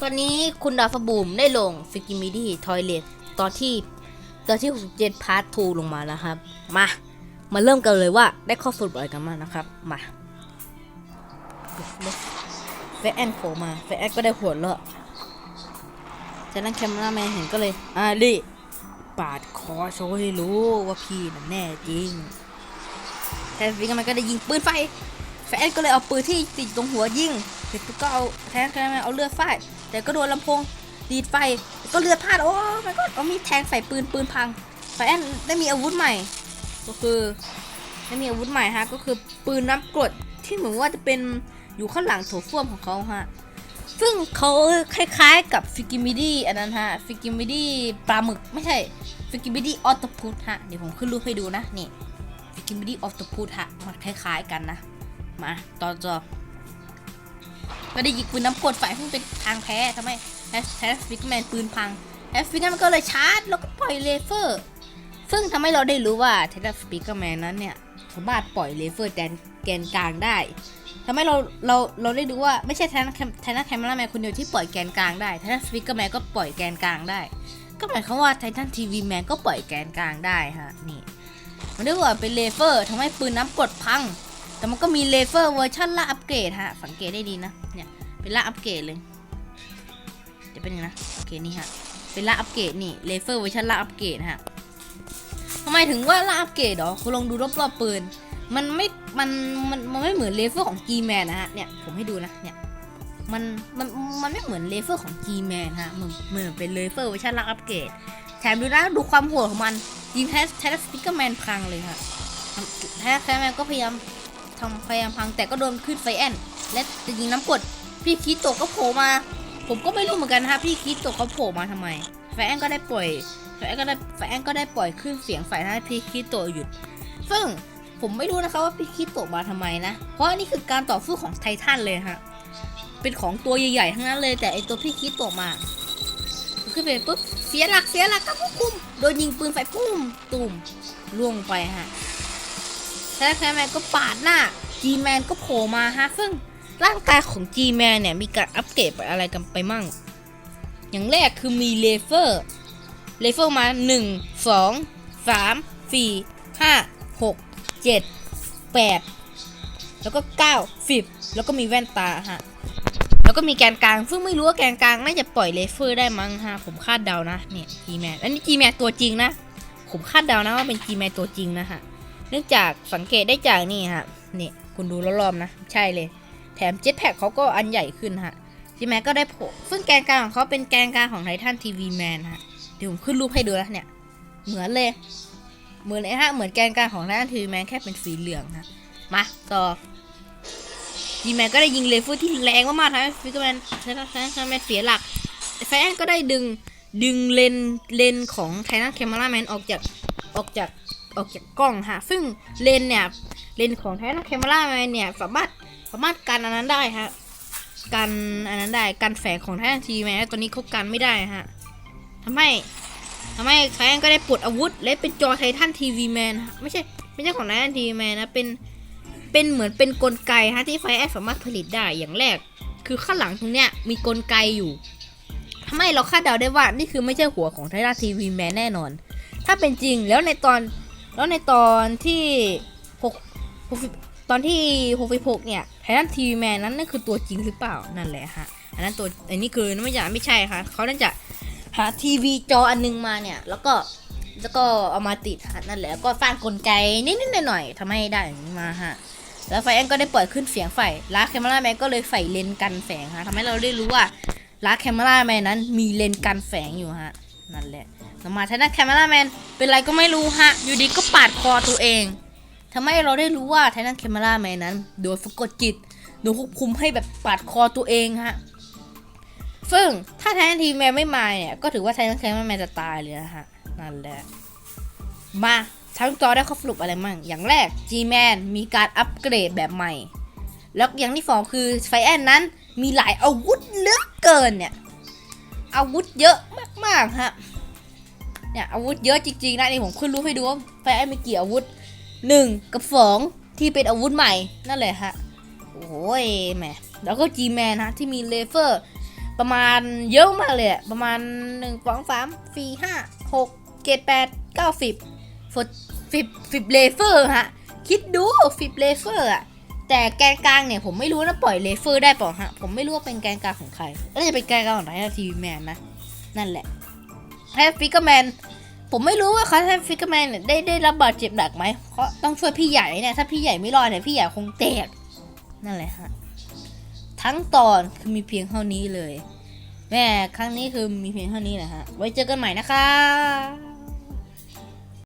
ตอนนี้คุณดาวฟบูมได้ลงฟิกิมิดี้ทอยเลตตอนที่ตอนที่67พาร์ท2ลงมาแล้วครับ มา มาเริ่มกันเลยว่าได้ข้อสรุปอะไรกันบ้านะครับ มาเฟแอนโผล่มาเฟแอนก็ได้หัวเราะจากนั้นแคมราแมนเห็นก็เลยอ่าดิปาดคอโชว์ให้รู้ว่าพี่น่ะแน่จริงแทนฟิกมันก็ได้ยิงปืนไฟแฟนก็เลยเอาปืนที่ติดตรงหัวยิงเสร็จก็เอาแทงแทงเอาเลือดฟาด แต่ก็โดนลำโพงดีดไฟก็เลือดพลาดโอ้มันก็เอามีดแทงใส่ปืนปืนพังแฟนได้มีอาวุธใหม่ ก็คือได้มีอาวุธใหม่ฮะก็คือปืนน้ำกรดที่เหมือนว่าจะเป็นอยู่ข้างหลังโถส้วมของเขาฮะซึ่งเขาคล้ายๆกับฟิกิมิดี้อันนั้นฮะฟิกิมิดี้ปลาหมึกไม่ใช่ฟิกิมิดี้ออตตพุตฮะเดี๋ยวผมขึ้นรูปให้ดูนะนี่ฟิกิมิดี้ออตตพุตฮะมันคล้ายๆกันนะมาต่อจอ ก็ได้ยิงปืนน้ำกรดฝ่ายซึ่งเป็นทางแพ้ทำไมแฮชฟิกแมนปืนพังแฮชฟิกแมนก็เลยชาร์จแล้วก็ปล่อยเลเซอร์ ซึ่งทำให้เราได้รู้ว่าเทเลสปิกแมนนั้นเนี่ยสามารถปล่อยเลเซอร์แกนแกนกลางได้ทำให้เราเราเราได้รู้ว่าไม่ใช่แทนแทนแคมราแมนคนเดียวที่ปล่อยแกนกลางได้เทเลสปิกแมนก็ปล่อยแกนกลางได้ ก็หมายความว่าไททันทีวีแมนก็ปล่อยแกนกลางได้ฮะนี่มันเรียกว่าเป็นเลเซอร์ทำให้ปืนน้ำกรดพัง แต่มันก็มีเลเซอร์เวอร์ชันล่าอัปเกรดฮะ สังเกตได้ดีนะ เนี่ย เป็นล่าอัปเกรดเลย เดี๋ยวเป็นยังนะ โอเค นี่ฮะ เป็นล่าอัปเกรดนี่ เลเซอร์เวอร์ชันล่าอัปเกรดฮะทำไมถึงว่าล่าอัปเกรดหรอ คุณลองดูรอบๆปืน มันไม่ มัน มัน มันไม่เหมือนเลเซอร์ของ G-Man นะฮะ เนี่ย ผมให้ดูนะ เนี่ยมันมันมันไม่เหมือนเลเซอร์ของ G-Man ฮะเหมือนเหมือนเป็นเลเซอร์เวอร์ชันล่าอัปเกรดแถมดูนะดูความโหดของมันยิงแทสแทสสปิกเกอร์แมนพังเลยค่ะแทสแทสแมนก็พยายามำพยายามพังแต่ก็โดนขึ้นไฟแอนและจะยิงน้ำกดพี่คิดโตะก็โผล่มา ผมก็ไม่รู้เหมือนกันนะฮะพี่คิดโตะเขาโผล่มาทำไมไฟแอนก็ได้ปล่อยไฟแอนก็ได้ไฟแอนก็ได้ปล่อยขึ้นเสียงไฟให้พี่คิดโตะหยุด ซึ่งผมไม่รู้นะคะว่าพี่คิดโตะมาทำไมนะ เพราะอันนี่คือการต่อสู้ของไททันเลยฮะเป็นของตัวใหญ่ๆทั้งนั้นเลยแต่ไอตัวพี่คิดโตะมาขึ้นไปปุ๊บเสียหลักเสียหลักครับปุ้มโดนยิงปืนไฟปุ้มตุ่มล่วงไปฮะ แท้แท้แมนก็ปาดหน้า G-Man ก็โผล่มาฮะ ซึ่งร่างกายของ G-Man เนี่ยมีการอัปเกรดไปอะไรกันไปมั่ง อย่างแรกคือมีเลเซอร์เลเซอร์มา 1 2 3 4 5 6 7 8 แล้วก็ 9 10 แล้วก็มีแว่นตาฮะ แล้วก็มีแกนกลาง ซึ่งไม่รู้ว่าแกนกลางน่าจะปล่อยเลเซอร์ได้มั้งฮะ ผมคาดเดานะ เนี่ย G-Man อันนี้ G-Man ตัวจริงนะ ผมคาดเดานะว่าเป็น G-Man ตัวจริงนะฮะ นื่องจากสังเกตได้จากนี่ฮะนี่คุณดูรอบๆนะ ใช่เลย แถมเจ็ตแพ็กเขาก็อันใหญ่ขึ้นฮะจีแมก็ได้โผล่ซึ่งแกนกลางของเขาเป็นแกนกลางของไททันทีวีแมนฮะเดี๋ยวผมขึ้นรูปให้ดูนะเนี่ยเหมือนเลย เหมือนเลยฮะเหมือนแกนกลางของไททันทีวีแมนแค่เป็นสีเหลืองฮะมาต่อจีแมนก็ได้ยิงเลเซอร์ที่แรงมากๆทำให้ฟิกแมนไททันไททันแมนเสียหลักแฟนก็ได้ดึงดึงเลนเลนของไททันแคมเมราแมนออกจากออกจาก ออกจากกล้องฮะ ซึ่งเลนเนี่ย เลนของไททันแคมเมราแมนเนี่ย สามารถสามารถกันอันนั้นได้ฮะ กันอันนั้นได้กันแฝงของไททันทีแมนตอนนี้เขากันไม่ได้ฮะทำให้ทำให้ไททันก็ได้ปลดอาวุธ และเป็นจอไททันทีวีแมนฮะไม่ใช่ไม่ใช่ของไททันทีวีแมนนะเป็นเป็นเหมือนเป็นกลไกฮะที่ไฟแอสามารถผลิตได้อย่างแรก คือข้างหลังตรงเนี้ยมีกลไกอยู่ทำให้เราคาดเดาได้ว่านี่คือไม่ใช่หัวของไททันทีวีแมนแน่นอน ถ้าเป็นจริงแล้วในตอน แล้วในตอนที่หกหกสิบตอนที่หกสิบหกเนี่ยไททันทีวีแมนนั้นนั่นคือตัวจริงหรือเปล่านั่นแหละฮะอันนั้นตัวอันนี้คือไม่ใช่ไม่ใช่ค่ะเขาน่าจะหาทีวีจออันนึงมาเนี่ย แล้วก็แล้วก็เอามาติดฮะนั่นแหละแล้วก็สร้างกลไกนิดๆหน่อยๆทำให้ได้อย่างนี้มาฮะแล้วไฟแอนก็ได้ปล่อยขึ้นเสียงไฟลาแคมราแมนก็เลยใส่เลนกันแสงฮะทำให้เราได้รู้ว่าลาแคมราแมนนั้นมีเลนกันแสงอยู่ฮะนั่นแหละ ต่อมาทางด้านแคมเมราแมนเป็นไรก็ไม่รู้ฮะ อยู่ดีก็ปาดคอตัวเองทำให้เราได้รู้ว่าทางด้านแคมราแมนนั้น โดนสะกดจิตโดนควบคุมให้แบบปาดคอตัวเองฮะซึ่งถ้าแทนทีแมนไม่มาเนี่ย ก็ถือว่าไททันแคมราแมนจะตายเลยนะฮะนั่นแหละมาทั้งจอได้ข้อสรุปอะไรมั่ง อย่างแรก G-Man มีการอัปเกรดแบบใหม่ แล้วอย่างที่สองคือไฟแอนนั้นมีหลายอาวุธเลือเกินเนี่ย อาวุธเยอะมาก ๆ ฮะ เนี่ยอาวุธเยอะจริงๆนะนี่ผมขึ้นรูปให้ดูว่าไฟแอนมีกี่อาวุธหนึ่งกับสองที่เป็นอาวุธใหม่นั่นแหละฮะโอ้ยแหมแล้วก็ G-Man ฮะที่มีเลเซอร์ ประมาณเยอะมากเลยประมาณหนึ่งสองสามสี่ห้าหกเจ็ดแปดเก้าสิบฟดฟิบฟิบเลเซอร์ฮะคิดดูฟิบเลเซอร์อะแต่แกนกลางเนี่ยผมไม่รู้นะปล่อยเลเซอร์ได้เปล่าฮะผมไม่รู้ว่าเป็นแกนกลางของใครแล้วจะเป็นแกนกลางของไหนนะทีวีแมนนะนั่นแหละ แฮฟฟิกเกอร์แมนผมไม่รู้ว่าเขาแฮฟฟิกเกอร์แมนเนี่ยได้ได้รับบาดเจ็บหนักไหมเพราะต้องช่วยพี่ใหญ่เนี่ยถ้าพี่ใหญ่ไม่รอดเนี่ยพี่ใหญ่คงแตกนั่นแหละฮะทั้งตอนคือมีเพียงเท่านี้เลยแม่ครั้งนี้คือมีเพียงเท่านี้แหละฮะไว้เจอกันใหม่นะคะ